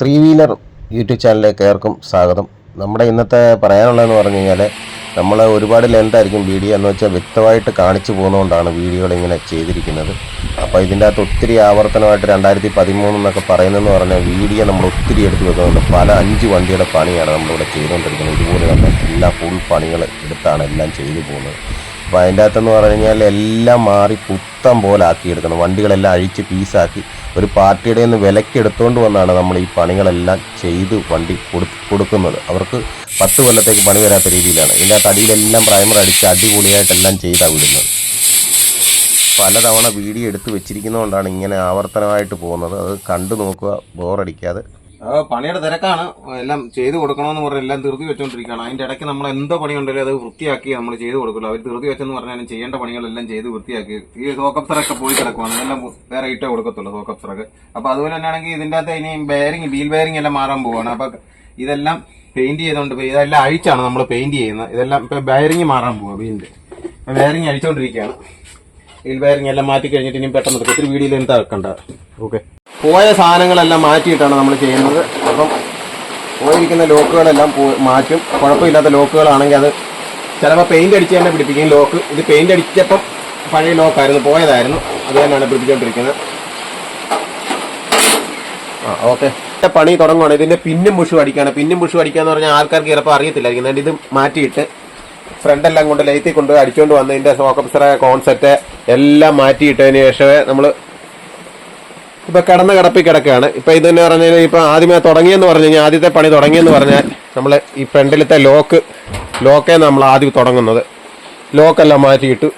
Three wheeler YouTube ചാനലിലേക്ക് ഏവർക്കും സ്വാഗതം. നമ്മുടെ ഇന്നത്തെ പറയാനുള്ളതെന്ന് പറഞ്ഞു കഴിഞ്ഞാൽ നമ്മൾ ഒരുപാട് ലെന്തായിരിക്കും വീഡിയോ എന്ന് വെച്ചാൽ വ്യക്തമായിട്ട് കാണിച്ചു പോകുന്നതുകൊണ്ടാണ് വീഡിയോകൾ ഇങ്ങനെ ചെയ്തിരിക്കുന്നത്. അപ്പോൾ ഇതിന്റെ അകത്ത് ഒത്തിരി ആവർത്തനമായിട്ട് രണ്ടായിരത്തി പതിമൂന്ന് എന്നൊക്കെ പറയുന്നതെന്ന് പറഞ്ഞാൽ വീഡിയോ നമ്മൾ ഒത്തിരി എടുത്തു വെക്കുന്നുണ്ട്. പല അഞ്ച് വണ്ടിയുടെ പണിയാണ് നമ്മളിവിടെ ചെയ്തുകൊണ്ടിരിക്കുന്നത്. ഇതുപോലെ തന്നെ എല്ലാ ഫുൾ പണികൾ എടുത്താണ് എല്ലാം ചെയ്തു പോകുന്നത്. അപ്പോൾ അതിന്റെ അകത്തെന്ന് പറഞ്ഞു കഴിഞ്ഞാൽ എല്ലാം മാറി പുത്തം പോലെ ആക്കിയെടുക്കണം. വണ്ടികളെല്ലാം അഴിച്ച് പീസാക്കി ഒരു പാർട്ടിയുടെ നിന്ന് വിലക്കെടുത്തുകൊണ്ട് വന്നാണ് നമ്മൾ ഈ പണികളെല്ലാം ചെയ്ത് വണ്ടി കൊടു കൊടുക്കുന്നത്. അവർക്ക് പത്ത് കൊല്ലത്തേക്ക് പണി വരാത്ത രീതിയിലാണ്. ഇതിന്റെ അകത്ത് അടിയിലെല്ലാം പ്രൈമർ അടിച്ച് അടിപൊളിയായിട്ടെല്ലാം ചെയ്താണ് വിടുന്നത്. പലതവണ വീഡിയോ എടുത്ത് വെച്ചിരിക്കുന്നതുകൊണ്ടാണ് ഇങ്ങനെ ആവർത്തനമായിട്ട് പോകുന്നത്. അത് കണ്ടു നോക്കുക ബോറടിക്കാതെ പണിയുടെ തിരക്കാണ്. എല്ലാം ചെയ്തു കൊടുക്കണമെന്ന് പറഞ്ഞാൽ എല്ലാം ധൃതി വെച്ചോണ്ടിരിക്കുകയാണ്. അതിന്റെ ഇടയ്ക്ക് നമ്മൾ എന്തോ പണി ഉണ്ടല്ലോ അത് വൃത്തിയാക്കി നമ്മൾ ചെയ്തു കൊടുക്കുള്ളൂ അവർ ധൃതി വെച്ചെന്ന് പറഞ്ഞാലും ചെയ്യേണ്ട പണികളെല്ലാം ചെയ്ത് വൃത്തിയാക്കി. ഈ സോക്കപ്സറൊക്കെ പോയി കിടക്കുവാണ്. അതെല്ലാം വേറെ ഇട്ടേ കൊടുക്കത്തുള്ളൂ സോക്കപ്സറൊക്കെ അപ്പോൾ അതുപോലെ തന്നെയാണെങ്കിൽ ഇതിന്റെ അകത്ത് ഇനി ബെയറിംഗ് വീൽ ബെയറിംഗ് എല്ലാം മാറാൻ പോവാണ്. അപ്പൊ ഇതെല്ലാം പെയിന്റ് ചെയ്തുകൊണ്ട് ഇതെല്ലാം അഴിച്ചാണ് നമ്മൾ പെയിന്റ് ചെയ്യുന്നത്. ഇതെല്ലാം ഇപ്പൊ ബെയറിംഗ് മാറാൻ പോവാ വീലിന്റെ ബെയറിംഗ് അഴിച്ചോണ്ടിരിക്കുകയാണ്. വീൽ ബെയറിംഗ് എല്ലാം മാറ്റി കഴിഞ്ഞിട്ട് ഇനി പെട്ടെന്ന്. ഒത്തിരി വീഡിയോയിൽ എന്താ വെക്കണ്ട ഓക്കെ പോയ സാധനങ്ങളെല്ലാം മാറ്റിയിട്ടാണ് നമ്മൾ ചെയ്യുന്നത്. അപ്പം പോയിരിക്കുന്ന ലോക്കുകളെല്ലാം മാറ്റും. കുഴപ്പമില്ലാത്ത ലോക്കുകളാണെങ്കിൽ അത് ചിലപ്പോൾ പെയിന്റ് അടിച്ച് തന്നെ പിടിപ്പിക്കും. ലോക്ക് ഇത് പെയിന്റ് അടിച്ചപ്പം പഴയ ലോക്കായിരുന്നു പോയതായിരുന്നു. അത് തന്നെയാണ് പിടിപ്പിച്ചുകൊണ്ടിരിക്കുന്നത്. ആ ഓക്കെ. പണി തുടങ്ങുവാണ്. ഇതിന്റെ പിന്നും മുഷു അടിക്കുകയാണ് പിന്നും പുഷു അടിക്കുക എന്ന് പറഞ്ഞാൽ ആൾക്കാർക്ക് ചിലപ്പോൾ അറിയത്തില്ലായിരിക്കും. അതുകൊണ്ട് ഇത് മാറ്റിയിട്ട് ഫ്രണ്ടെല്ലാം കൊണ്ട് ലൈത്തിൽ കൊണ്ട് അടിച്ചുകൊണ്ട് വന്നതിന്റെ സോക്കപ്സറ കോൺസെപ്റ്റ് എല്ലാം മാറ്റിയിട്ടതിന് ശേഷമേ നമ്മൾ ഇപ്പൊ കിടന്ന കിടപ്പിൽ കിടക്കുകയാണ്. ഇപ്പൊ ഇതെന്ന് പറഞ്ഞാൽ ഇപ്പൊ ആദ്യമേ തുടങ്ങിയെന്ന് പറഞ്ഞു കഴിഞ്ഞാൽ ആദ്യത്തെ പണി തുടങ്ങിയെന്ന് പറഞ്ഞാൽ നമ്മൾ ഈ ഫ്രണ്ടിലത്തെ ലോക്ക് ലോക്കേ നമ്മൾ ആദ്യം തുടങ്ങുന്നത്. ലോക്കെല്ലാം മാറ്റിയിട്ട്.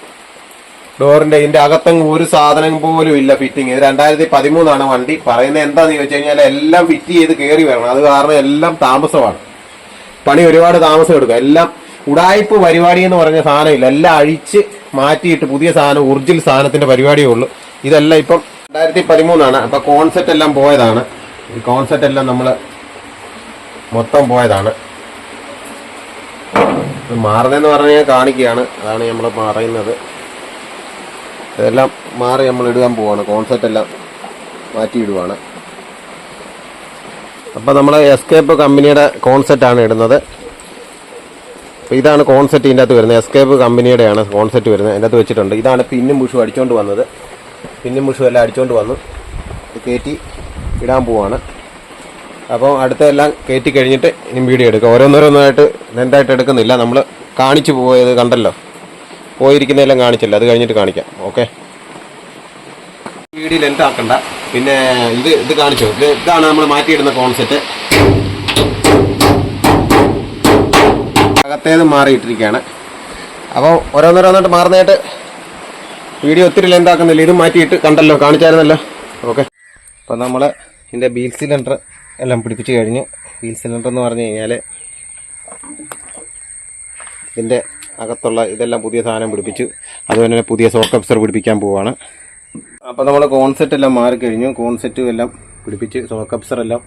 ഡോറിന്റെ ഇതിന്റെ അകത്തും ഒരു സാധനം പോലും ഇല്ല ഫിറ്റിംഗ് ഇത് രണ്ടായിരത്തി പതിമൂന്നാണ് വണ്ടി. പറയുന്നത് എന്താന്ന് ചോദിച്ചു കഴിഞ്ഞാൽ എല്ലാം ഫിറ്റ് ചെയ്ത് കയറി വരണം. അത് കാരണം എല്ലാം താമസമാണ്. പണി ഒരുപാട് താമസം എടുക്കും. എല്ലാം ഉടായ്പ പരിപാടി എന്ന് പറഞ്ഞ സാധനമില്ല എല്ലാം അഴിച്ച് മാറ്റിയിട്ട് പുതിയ സാധനം ഒറിജിനൽ സാധനത്തിന്റെ പരിപാടിയേ ഉള്ളൂ. ഇതെല്ലാം ഇപ്പം രണ്ടായിരത്തി പതിമൂന്നാണ് അപ്പൊ കോൺസെപ്റ്റ് എല്ലാം പോയതാണ്. ഈ കോൺസെപ്റ്റ് എല്ലാം നമ്മൾ മൊത്തം പോയതാണ്. മാറുന്നതെന്ന് മാറുന്നതെന്ന് പറഞ്ഞാൽ കാണിക്കുകയാണ്. അതാണ് നമ്മൾ പറയുന്നത്. ഇതെല്ലാം മാറി നമ്മൾ ഇടുവാൻ പോവാണ്. കോൺസെപ്റ്റ് എല്ലാം മാറ്റിയിടുവാണ് അപ്പം നമ്മൾ എസ്കേപ്പ് കമ്പനിയുടെ ആണ് ഇടുന്നത്. അപ്പോൾ ഇതാണ് കോൺസെപ്റ്റ് ഇതിന്റെ അകത്ത് വരുന്നത്. എസ്കേപ്പ് കമ്പനിയുടെയാണ് കോൺസെപ്റ്റ് വരുന്നത്. അതിന്റെ അകത്ത് വെച്ചിട്ടുണ്ട്. ഇതാണ് പിന്നും പുഷും അടിച്ചുകൊണ്ട് വന്നത്. പിന്നും പുഷും എല്ലാം അടിച്ചുകൊണ്ട് വന്നു. കയറ്റി ഇടാൻ പോവാണ്. അപ്പോൾ അടുത്തെല്ലാം കയറ്റി കഴിഞ്ഞിട്ട് ഇനി വീഡിയോ എടുക്കുക ഓരോന്നോരോന്നായിട്ട് നെന്തായിട്ട് എടുക്കുന്നില്ല. നമ്മൾ കാണിച്ചു പോയത് കണ്ടല്ലോ. പോയിരിക്കുന്നതെല്ലാം കാണിച്ചല്ലോ. അത് കഴിഞ്ഞിട്ട് കാണിക്കാം. ഓക്കെ. വീഡിയോ ലെന്ത് ആക്കണ്ട പിന്നെ ഇത് ഇത് കാണിച്ചു. ഇത് ഇതാണ് നമ്മൾ മാറ്റിയിടുന്ന കോൺസെപ്റ്റ്. അകത്തേത് മാറിയിട്ടിരിക്കുകയാണ്. അപ്പോൾ ഓരോന്നോരോന്നായിട്ട് മാറുന്നതായിട്ട് വീഡിയോ ഒത്തിരി ലെന്ത് ആക്കുന്നില്ല. ഇത് മാറ്റിയിട്ട് കണ്ടല്ലോ കാണിച്ചായിരുന്നല്ലോ. ഓക്കെ അപ്പോൾ നമ്മൾ ഇതിന്റെ ബീൽ സിലിണ്ടർ എല്ലാം പിടിപ്പിച്ച് കഴിഞ്ഞു ബീൽ സിലിണ്ടർ എന്ന് പറഞ്ഞു കഴിഞ്ഞാൽ ഇതിന്റെ അകത്തുള്ള ഇതെല്ലാം പുതിയ സാധനം പിടിപ്പിച്ചു. അതുപോലെ തന്നെ പുതിയ സോക്കപ്സർ പിടിപ്പിക്കാൻ പോവാണ്. അപ്പോൾ നമ്മൾ കോൺസെറ്റ് എല്ലാം മാറിക്കഴിഞ്ഞു കോൺസെറ്റും എല്ലാം പിടിപ്പിച്ച് സോക്കപ്സർ എല്ലാം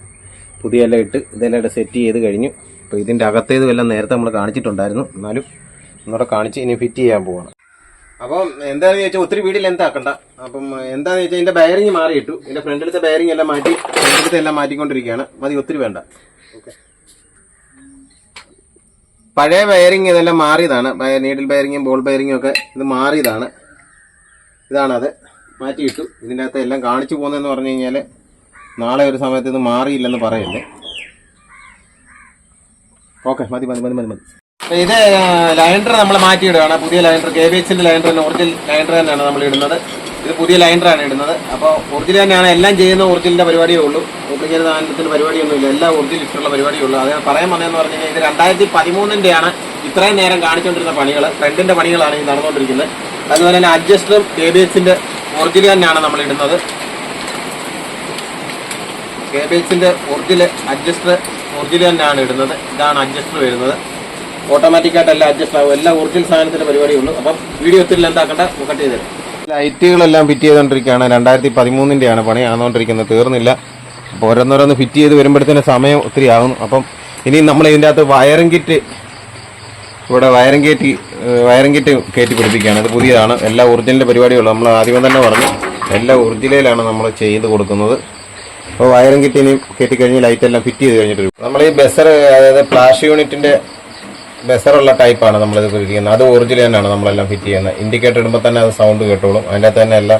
പുതിയ എല്ലാം ഇട്ട് ഇതെല്ലാം സെറ്റ് ചെയ്ത് കഴിഞ്ഞു. അപ്പോൾ ഇതിന്റെ അകത്തേതും എല്ലാം നേരത്തെ നമ്മൾ കാണിച്ചിട്ടുണ്ടായിരുന്നു. എന്നാലും ഒന്നുകൂടെ കാണിച്ച് ഇനി ഫിറ്റ് ചെയ്യാൻ പോവാണ്. അപ്പം എന്താണെന്ന് ചോദിച്ചാൽ ഒത്തിരി വീട് ലെന്ത് ആക്കണ്ട. അപ്പം എന്താണെന്ന് വെച്ചാൽ ഇതിന്റെ ബയറിങ് മാറിയിട്ടു. ഇതിന്റെ ഫ്രണ്ടിലത്തെ ബയറിങ് എല്ലാം മാറ്റി ഫ്രണ്ടിലത്തെ എല്ലാം മാറ്റിക്കൊണ്ടിരിക്കുകയാണ് മതി ഒത്തിരി വേണ്ട. ഓക്കെ പഴയ വയറിങ് ഇതെല്ലാം മാറിയതാണ്. നീഡിൽ ബയറിങ്ങും ബോൾ ബയറിങ്ങും ഒക്കെ ഇത് മാറിയതാണ്. ഇതാണത്. മാറ്റിയിട്ടു. ഇതിന്റെ അകത്ത് എല്ലാം കാണിച്ചു പോകുന്നതെന്ന് പറഞ്ഞു കഴിഞ്ഞാൽ നാളെ ഒരു സമയത്ത് ഇത് മാറിയില്ലെന്ന് പറയല്ലേ. ഓക്കെ മതി മതി മതി മതി മതി. ഇത് ലൈൻഡർ നമ്മൾ മാറ്റിയിടുകയാണ്. പുതിയ ലൈൻഡർ കെ ബി എച്ചിന്റെ ലൈൻഡർ ഒറിജിനൽ ലൈൻഡർ തന്നെയാണ് നമ്മൾ ഇടുന്നത്. ഇത് പുതിയ ലൈൻഡറാണ് ഇടുന്നത്. അപ്പോൾ ഒറിജിനൽ തന്നെയാണ് എല്ലാം ചെയ്യുന്ന ഒറിജിനലിന്റെ പരിപാടിയേ ഉള്ളൂ. ഡ്യൂപ്ലിക്കേറ്റ് പരിപാടിയൊന്നും പരിപാടിയൊന്നുമില്ല എല്ലാം ഒറിജിനൽ ഇട്ടുള്ള പരിപാടിയേ ഉള്ളൂ. അത് പറയാൻ വന്നതെന്ന് പറഞ്ഞു കഴിഞ്ഞാൽ ഇത് രണ്ടായിരത്തി പതിമൂന്നിന്റെയാണ് ഇത്രയും നേരം കാണിച്ചുകൊണ്ടിരുന്ന പണികൾ ഫ്രണ്ടിന്റെ പണികളാണ് ഈ നടന്നുകൊണ്ടിരിക്കുന്നത്. അതുപോലെ തന്നെ അഡ്ജസ്റ്ററും കെ ബി എച്ചിന്റെ ഒറിജിനൽ തന്നെയാണ് നമ്മൾ ഇടുന്നത്. കെ ബി എച്ചിന്റെ ഒറിജിനൽ അഡ്ജസ്റ്റർ ഒറിജിനൽ തന്നെയാണ് ഇടുന്നത്. ഇതാണ് അഡ്ജസ്റ്റർ വരുന്നത്. ഓട്ടോമാറ്റിക് ആയിട്ട് എല്ലാം അഡ്ജസ്റ്റ് ആകും എല്ലാം ഒറിജിനൽ സാധനത്തിന്റെ പരിപാടിയുള്ളൂ അപ്പം വീഡിയോ ഒത്തിരി എന്താക്കണ്ട കട്ട് ചെയ്ത് ലൈറ്റുകളെല്ലാം ഫിറ്റ് ചെയ്തുകൊണ്ടിരിക്കുകയാണ് രണ്ടായിരത്തി പതിമൂന്നിന്റെയാണ് പണി. ആണെന്നുകൊണ്ടിരിക്കുന്നത് തീർന്നില്ല. അപ്പോൾ ഓരോന്നോരോന്ന് ഫിറ്റ് ചെയ്ത് വരുമ്പോഴത്തേന് സമയം ഒത്തിരി ആകുന്നു. അപ്പം ഇനി നമ്മൾ ഇതിന്റെ അകത്ത് വയറിംഗ് കിറ്റ് ഇവിടെ വയറിംഗ് കയറ്റി വയറിംഗ് കിറ്റ് കയറ്റി പിടിപ്പിക്കുകയാണ്. ഇത് പുതിയതാണ്. എല്ലാ ഒറിജിനൽ പരിപാടികളും നമ്മൾ ആദ്യമേ തന്നെ പറഞ്ഞു. എല്ലാ ഒറിജിനലിലാണ് നമ്മൾ ചെയ്ത് കൊടുക്കുന്നത്. അപ്പോൾ വയറും കിറ്റ് ഇനി കയറ്റി ലൈറ്റ് എല്ലാം ഫിറ്റ് ചെയ്ത് കഴിഞ്ഞിട്ട് നമ്മൾ ഈ ബസർ അതായത് ഫ്ലാഷ് യൂണിറ്റിന്റെ ബസറുള്ള ടൈപ്പാണ് നമ്മളിത് പിടിക്കുന്നത് അത് ഒറിജിനൽ തന്നെയാണ് നമ്മളെല്ലാം ഫിറ്റ് ചെയ്യുന്നത്. ഇൻഡിക്കേറ്റർ ഇടുമ്പോൾ തന്നെ അത് സൗണ്ട് കേട്ടോളും. അതിന്റെ തന്നെ എല്ലാ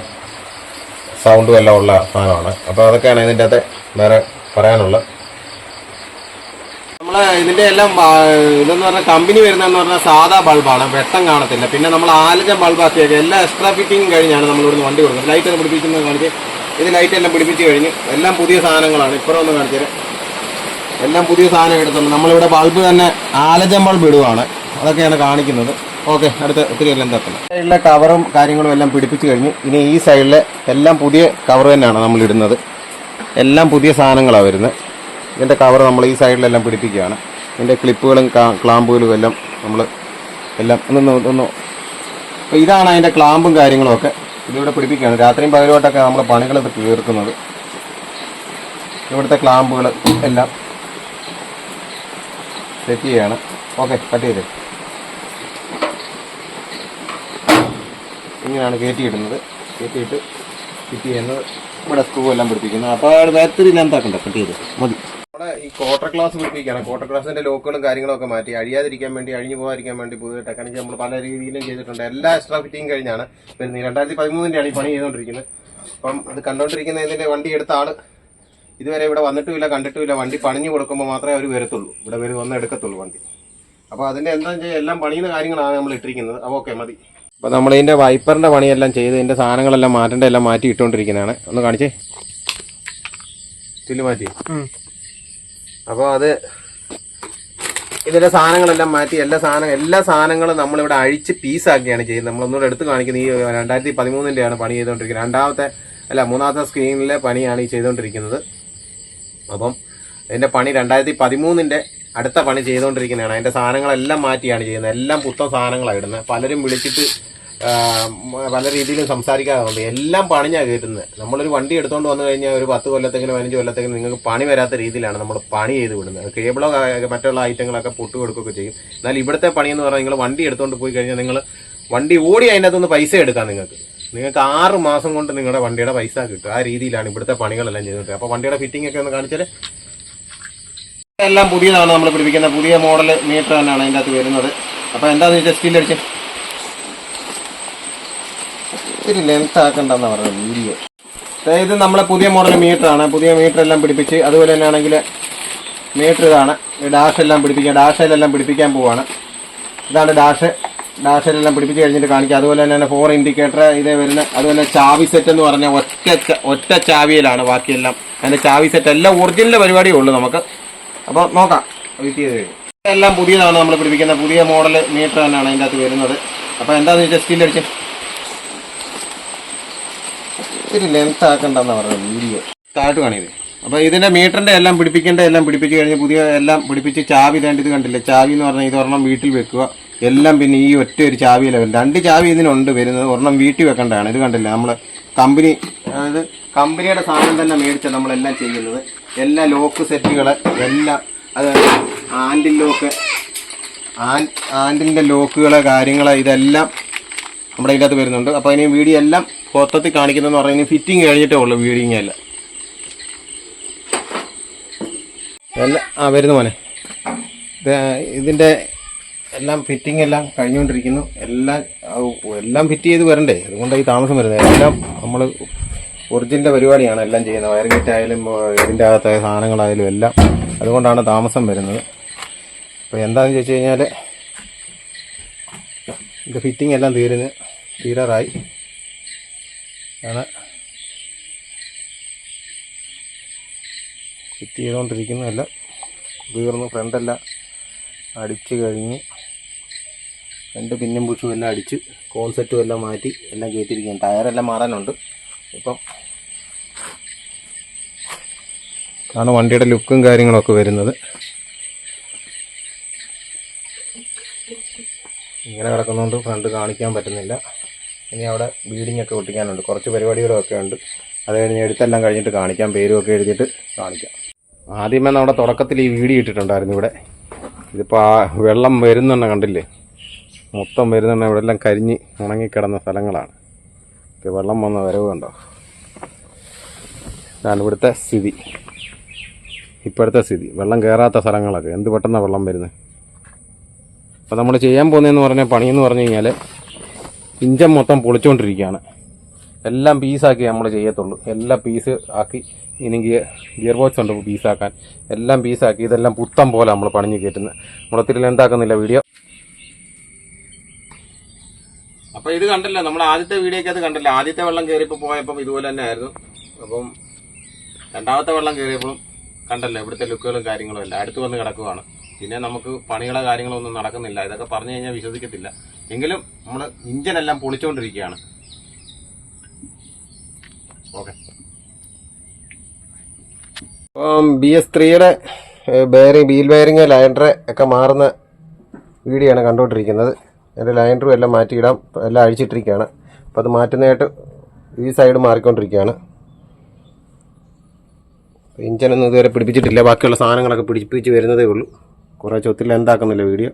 സൗണ്ടും എല്ലാം ഉള്ള സാധനമാണ്. അപ്പോൾ അതൊക്കെയാണ് ഇതിന്റെ അകത്ത് വേറെ പറയാനുള്ളത്. നമ്മൾ ഇതിന്റെ എല്ലാം ഇതെന്ന് പറഞ്ഞാൽ കമ്പനി വരുന്നതെന്ന് പറഞ്ഞാൽ സാധാ ബൾബാണ് വെട്ടം കാണത്തില്ല. പിന്നെ നമ്മൾ ആലജം ബൾബാക്കിയൊക്കെ എല്ലാ എക്സ്ട്രാ ഫിറ്റിംഗ് കഴിഞ്ഞാണ് നമ്മൾ വണ്ടി കൊടുക്കുന്നത്. ലൈറ്റ് ഒക്കെ പിടിപ്പിക്കുന്നത് കാണിച്ച് ഇത് ലൈറ്റ് എല്ലാം പിടിപ്പിച്ച് കഴിഞ്ഞ് എല്ലാം പുതിയ സാധനങ്ങളാണ്. ഇപ്പുറം ഒന്ന് കാണിച്ചത് എല്ലാം പുതിയ സാധനം എടുത്തുണ്ട് നമ്മളിവിടെ ബൾബ് തന്നെ ആലജം ബൾബ് ഇടുവാണ്. അതൊക്കെയാണ് കാണിക്കുന്നത്. ഓക്കെ അടുത്ത ഒത്തിരി എല്ലാം തത്തണം സൈഡിലെ കവറും കാര്യങ്ങളും എല്ലാം പിടിപ്പിച്ച് കഴിഞ്ഞ് ഇനി ഈ സൈഡിലെ എല്ലാം പുതിയ കവർ തന്നെയാണ് നമ്മൾ ഇടുന്നത്. എല്ലാം പുതിയ സാധനങ്ങളാണ് വരുന്നത്. ഇതിന്റെ കവർ നമ്മൾ ഈ സൈഡിലെല്ലാം പിടിപ്പിക്കുകയാണ്. ഇതിന്റെ ക്ലിപ്പുകളും ക്ലാമ്പുകളും എല്ലാം നമ്മൾ എല്ലാം ഒന്ന് ഒന്ന് അപ്പോൾ ഇതാണ് അതിന്റെ ക്ലാമ്പും കാര്യങ്ങളും ഒക്കെ. ഇതിവിടെ പിടിപ്പിക്കുകയാണ്. രാത്രിയും പകലുമായിട്ടൊക്കെ നമ്മൾ പണികളൊക്കെ തീർക്കുന്നത്. ഇവിടുത്തെ ക്ലാമ്പുകൾ എല്ലാം സെറ്റ് ചെയ്യാണ്. ഓക്കെ കട്ട് ചെയ്ത്. ഇങ്ങനെയാണ് കയറ്റിയിടുന്നത് കയറ്റിയിട്ട് ഫിറ്റ് ചെയ്യുന്നത്. ഇവിടെ സ്ക്രൂ എല്ലാം പിടിപ്പിക്കുന്നത് അപ്പോൾ അവിടെ ബാറ്ററി ലെന്താക്കണ്ട കട്ട് ചെയ്ത്. മതി. നമ്മുടെ ഈ ക്വാർട്ടർ ക്ലാസ് പിടിപ്പിക്കുകയാണ്. ക്വാർട്ടർ ക്ലാസിന്റെ ലോക്കുകളും കാര്യങ്ങളും ഒക്കെ മാറ്റി അഴിയാതിരിക്കാൻ വേണ്ടി അഴിഞ്ഞു പോകാതിരിക്കാൻ വേണ്ടി പുതിയ ടെക്നിക്ക് നമ്മൾ പല രീതിയിലും ചെയ്തിട്ടുണ്ട്. എല്ലാ എക്സ്ട്രാ ഫിറ്റിംഗ് കഴിഞ്ഞാണ് വരുന്നത്. രണ്ടായിരത്തി പതിമൂന്നിന്റെയാണ് ഈ പണി ചെയ്തുകൊണ്ടിരിക്കുന്നത്. അപ്പം അത് കണ്ടുകൊണ്ടിരിക്കുന്ന ഇതിന്റെ വണ്ടി എടുത്ത ആൾ ഇതുവരെ ഇവിടെ വന്നിട്ടുമില്ല കണ്ടിട്ടുമില്ല. വണ്ടി പണിഞ്ഞു കൊടുക്കുമ്പോൾ മാത്രമേ അവർ വരത്തുള്ളൂ. ഇവിടെ വരും വന്ന് എടുക്കത്തുള്ളൂ വണ്ടി. അപ്പോൾ അതിന്റെ എന്താണെന്ന് വെച്ചാൽ എല്ലാം പണിയുന്ന കാര്യങ്ങളാണ് നമ്മൾ ഇട്ടിരിക്കുന്നത്. അപ്പോൾ ഓക്കെ മതി. അപ്പോൾ നമ്മൾ ഇതിന്റെ വൈപ്പറിന്റെ പണിയെല്ലാം ചെയ്ത് ഇതിന്റെ സാധനങ്ങളെല്ലാം മാറ്റേണ്ട എല്ലാം മാറ്റി ഇട്ടുകൊണ്ടിരിക്കുന്നതാണ്. ഒന്ന് കാണിച്ചേ? ചില്ല് മാറ്റി. അപ്പോൾ അത് ഇതിന്റെ സാധനങ്ങളെല്ലാം മാറ്റി എല്ലാ സാധനം എല്ലാ സാധനങ്ങളും നമ്മളിവിടെ അഴിച്ച് പീസാക്കിയാണ് ചെയ്യുന്നത്. നമ്മളൊന്നുകൂടെ എടുത്ത് കാണിക്കുന്നത് ഈ രണ്ടായിരത്തി പതിമൂന്നിന്റെയാണ് പണി ചെയ്തുകൊണ്ടിരിക്കുന്നത്. രണ്ടാമത്തെ അല്ല മൂന്നാമത്തെ സ്ക്രീനിലെ പണിയാണ് ഈ ചെയ്തുകൊണ്ടിരിക്കുന്നത്. അപ്പം ഇതിന്റെ പണി രണ്ടായിരത്തി പതിമൂന്നിന്റെ അടുത്ത പണി ചെയ്തുകൊണ്ടിരിക്കുന്നതാണ് അതിന്റെ സാധനങ്ങളെല്ലാം മാറ്റിയാണ് ചെയ്യുന്നത്. എല്ലാം പുത്തൻ സാധനങ്ങളാണ് ഇടുന്നത്. പലരും വിളിച്ചിട്ട് പല രീതിയിലും സംസാരിക്കാറുണ്ട്. എല്ലാം പണിഞ്ഞാണ് കയറ്റുന്നത്. നമ്മളൊരു വണ്ടി എടുത്തുകൊണ്ട് വന്നു കഴിഞ്ഞാൽ ഒരു പത്ത് കൊല്ലത്തേക്കിന് പതിനഞ്ച് കൊല്ലത്തേക്കിന് നിങ്ങൾക്ക് പണി വരാത്ത രീതിയിലാണ് നമ്മൾ പണി ചെയ്ത് വിടുന്നത്. കേബിളോ മറ്റുള്ള ഐറ്റങ്ങളൊക്കെ പൊട്ട് കൊടുക്കുകയൊക്കെ ചെയ്യും. എന്നാൽ ഇവിടുത്തെ പണി എന്ന് പറഞ്ഞാൽ നിങ്ങൾ വണ്ടി എടുത്തുകൊണ്ട് പോയി കഴിഞ്ഞാൽ നിങ്ങൾ വണ്ടി ഓടി അതിന്റെ അകത്തുനിന്ന് പൈസ എടുക്കാം നിങ്ങൾക്ക്. നിങ്ങൾക്ക് ആറ് മാസം കൊണ്ട് നിങ്ങളുടെ വണ്ടിയുടെ പൈസ കിട്ടും. ആ രീതിയിലാണ് ഇവിടുത്തെ പണികളെല്ലാം ചെയ്തിട്ട് അപ്പോൾ വണ്ടിയുടെ ഫിറ്റിംഗ് ഒക്കെ ഒന്ന് കാണിച്ചാൽ എല്ലാം പുതിയതാണ് നമ്മൾ പിടിപ്പിക്കുന്ന പുതിയ മോഡൽ മീറ്റർ തന്നെയാണ് അതിന്റെ അകത്ത് വരുന്നത്. അപ്പോൾ എന്താണെന്ന് വെച്ചാൽ സ്റ്റീൽ അടിച്ച്. ഇത്തിരി ലെങ്ത് ആക്കണ്ടെന്ന് പറഞ്ഞത് വീഡിയോ. അതായത് നമ്മളെ പുതിയ മോഡൽ മീറ്ററാണ്. പുതിയ മീറ്റർ എല്ലാം പിടിപ്പിച്ച് അതുപോലെ തന്നെ ആണെങ്കിൽ മീറ്റർ ഇതാണ്. ഡാഷ് എല്ലാം പിടിപ്പിക്കുക ഡാഷിലെല്ലാം പിടിപ്പിക്കാൻ പോവാണ്. ഇതാണ് ഡാഷ് ഡാഷിലെല്ലാം പിടിപ്പിച്ച് കഴിഞ്ഞിട്ട് കാണിക്കുക അതുപോലെ തന്നെ ഫോർ ഇൻഡിക്കേറ്റർ ഇതേ വരുന്ന അതുപോലെ ചാവി സെറ്റ് എന്ന് പറഞ്ഞാൽ ഒറ്റ ഒറ്റ ചാവിയിലാണ് ബാക്കിയെല്ലാം. അതിന്റെ ചാവി സെറ്റ് എല്ലാം ഒറിജിനൽ പരിപാടിയേ ഉള്ളൂ നമുക്ക്. അപ്പോൾ നോക്കാം. വീട്ടിൽ ചെയ്ത് എല്ലാം പുതിയതാണ് നമ്മൾ പിടിപ്പിക്കുന്ന പുതിയ മോഡൽ മീറ്റർ തന്നെയാണ് അതിന്റെ അകത്ത് വരുന്നത്. അപ്പോൾ എന്താണെന്ന് വെച്ചാൽ സ്റ്റിൽ അടിച്ച്. ഇത്തിരി ലെങ്ത് ആക്കണ്ടെന്ന് പറഞ്ഞത് വീഡിയോ താഴ്ത്തു കാണിയത് അപ്പോൾ ഇതിന്റെ മീറ്ററിന്റെ എല്ലാം പിടിപ്പിക്കേണ്ട എല്ലാം പിടിപ്പിച്ച് കഴിഞ്ഞ് പുതിയ എല്ലാം പിടിപ്പിച്ച് ചാവി രണ്ട് ഇത് കണ്ടില്ലേ? ചാവി എന്ന് പറഞ്ഞാൽ ഇതൊരെണ്ണം വീട്ടിൽ വെക്കുക. എല്ലാം പിന്നെ ഈ ഒറ്റ ഒരു ചാവിയിലെ രണ്ട് ചാവി ഇതിനുണ്ട് വരുന്നത്. ഒരെണ്ണം വീട്ടിൽ വെക്കേണ്ടതാണ്. ഇത് കണ്ടില്ല? നമ്മൾ കമ്പനി അതായത് കമ്പനിയുടെ സാധനം തന്നെ മേടിച്ച നമ്മളെല്ലാം ചെയ്യുന്നത്. എല്ലാ ലോക്ക് സെറ്റുകൾ എല്ലാം അതായത് ആൻഡിൽ ലോക്ക് ആൻഡിന്റെ ലോക്കുകൾ കാര്യങ്ങൾ ഇതെല്ലാം നമ്മുടെ ഇതിന്റെ അകത്ത് വരുന്നുണ്ട്. അപ്പോൾ അതിന് വീഡിയോ എല്ലാം മൊത്തത്തിൽ കാണിക്കുന്നതെന്ന് പറഞ്ഞാൽ ഇനി ഫിറ്റിംഗ് കഴിഞ്ഞിട്ടേ ഉള്ളൂ വീഡിയോ എല്ലാം എല്ലാം ആ വരുന്നു മോനെ. ഇത് ഇതിന്റെ എല്ലാം ഫിറ്റിംഗ് എല്ലാം കഴിഞ്ഞുകൊണ്ടിരിക്കുന്നു എല്ലാം എല്ലാം ഫിറ്റ് ചെയ്ത് വരണ്ടേ? അതുകൊണ്ടാണ് ഈ താമസം വരുന്നത്. എല്ലാം നമ്മൾ ഒറിജിനൽ പരിപാടിയാണ് എല്ലാം ചെയ്യുന്നത്. വയർ ഗേറ്റ് ആയാലും ഇതിന്റെ അകത്തെ സാധനങ്ങളായാലും എല്ലാം അതുകൊണ്ടാണ് താമസം വരുന്നത്. അപ്പോൾ എന്താണെന്ന് ചോദിച്ചു കഴിഞ്ഞാൽ ഇത് ഫിറ്റിംഗ് എല്ലാം തീരുന്ന് തീരാറായി. ആണ്. ഫിറ്റ് ചെയ്തുകൊണ്ടിരിക്കുന്നതല്ല തീർന്നു. ഫ്രണ്ടെല്ലാം അടിച്ചു കഴിഞ്ഞ്. രണ്ട് പിന്നും പുഷും എല്ലാം അടിച്ച് കോൺസെറ്റും എല്ലാം മാറ്റി എല്ലാം കയറ്റിയിരിക്കുകയാണ്. ടയറെല്ലാം മാറാനുണ്ട്. ഇപ്പം ആണ് വണ്ടിയുടെ ലുക്കും കാര്യങ്ങളൊക്കെ വരുന്നത്. ഇങ്ങനെ കിടക്കുന്നതുകൊണ്ട് ഫ്രണ്ട് കാണിക്കാൻ പറ്റുന്നില്ല. ഇനി അവിടെ ബീഡിംഗ് ഒക്കെ ഒട്ടിക്കാനുണ്ട്. കുറച്ച് പരിപാടികളൊക്കെ ഉണ്ട്. അത് കഴിഞ്ഞ് എഴുത്തെല്ലാം കഴിഞ്ഞിട്ട് കാണിക്കാം. പേരും ഒക്കെ എഴുതിയിട്ട് കാണിക്കാം. ആദ്യമേ നമ്മുടെ തുടക്കത്തിൽ ഈ വീഡിയോ ഇട്ടിട്ടുണ്ടായിരുന്നു ഇവിടെ. ഇതിപ്പോൾ ആ വെള്ളം വരുന്നുണ്ട് കണ്ടില്ലേ? മൊത്തം വരുന്നുണ്ട് ഇവിടെ എല്ലാം കരിഞ്ഞ് ഉണങ്ങിക്കിടന്ന സ്ഥലങ്ങളാണ്. ഒക്കെ വെള്ളം വന്ന വരവ് കണ്ടോ? ഇതാണ് ഇവിടുത്തെ സ്ഥിതി. ഇപ്പോഴത്തെ സ്ഥിതി. വെള്ളം കയറാത്ത സ്ഥലങ്ങളൊക്കെ. എന്ത് പെട്ടെന്നാണ് വെള്ളം വരുന്നത് അപ്പോൾ നമ്മൾ ചെയ്യാൻ പോകുന്നതെന്ന് പറഞ്ഞ പണിയെന്ന് പറഞ്ഞു കഴിഞ്ഞാൽ പിഞ്ചം മൊത്തം പൊളിച്ചുകൊണ്ടിരിക്കുകയാണ് എല്ലാം പീസാക്കി നമ്മൾ ചെയ്യത്തുള്ളൂ. എല്ലാം പീസ് ആക്കി ഇനി ഗിയർ ബോക്സ് ഉണ്ട് പീസാക്കാൻ. എല്ലാം പീസാക്കി ഇതെല്ലാം പുത്തം പോലെ നമ്മൾ പണിഞ്ഞ് കയറ്റുന്നത് നമ്മളൊത്തിരി എന്താക്കുന്നില്ല വീഡിയോ? അപ്പോൾ ഇത് കണ്ടല്ലോ നമ്മൾ ആദ്യത്തെ വീഡിയോക്ക് അത് കണ്ടല്ലോ. ആദ്യത്തെ വെള്ളം കയറിയപ്പോൾ പോയപ്പോൾ ഇതുപോലെ തന്നെ ആയിരുന്നു അപ്പം രണ്ടാമത്തെ വെള്ളം കയറിയപ്പോഴും കണ്ടല്ലോ ഇവിടുത്തെ ലുക്കുകളും കാര്യങ്ങളും എല്ലാം. അടുത്ത് വന്ന് കിടക്കുവാണ്. പിന്നെ നമുക്ക് പണികളോ കാര്യങ്ങളോ ഒന്നും നടക്കുന്നില്ല. ഇതൊക്കെ പറഞ്ഞു കഴിഞ്ഞാൽ വിശ്വസിക്കത്തില്ല. എങ്കിലും നമ്മൾ ഇഞ്ചിനെല്ലാം പൊളിച്ചുകൊണ്ടിരിക്കുകയാണ് ഓക്കെ. ബി എസ് ത്രീയുടെ ബെയറിംഗ് ബീൽ ബെയറിംഗ് ലൈൻഡർ ഒക്കെ മാറുന്ന വീഡിയോ ആണ് കണ്ടുകൊണ്ടിരിക്കുന്നത്. എന്റെ ലൈൻഡറും എല്ലാം മാറ്റിയിടാം. എല്ലാം അഴിച്ചിട്ടിരിക്കുകയാണ്. അപ്പോൾ അത് മാറ്റുന്നതായിട്ട് ഈ സൈഡ് മാറിക്കൊണ്ടിരിക്കുകയാണ്. ഇഞ്ചനൊന്നും ഇതുവരെ പിടിപ്പിച്ചിട്ടില്ല. ബാക്കിയുള്ള സാധനങ്ങളൊക്കെ പിടിപ്പിച്ച് വരുന്നതേ ഉള്ളൂ. കുറേ ചൊത്തിൽ എന്താക്കുന്നില്ല വീഡിയോ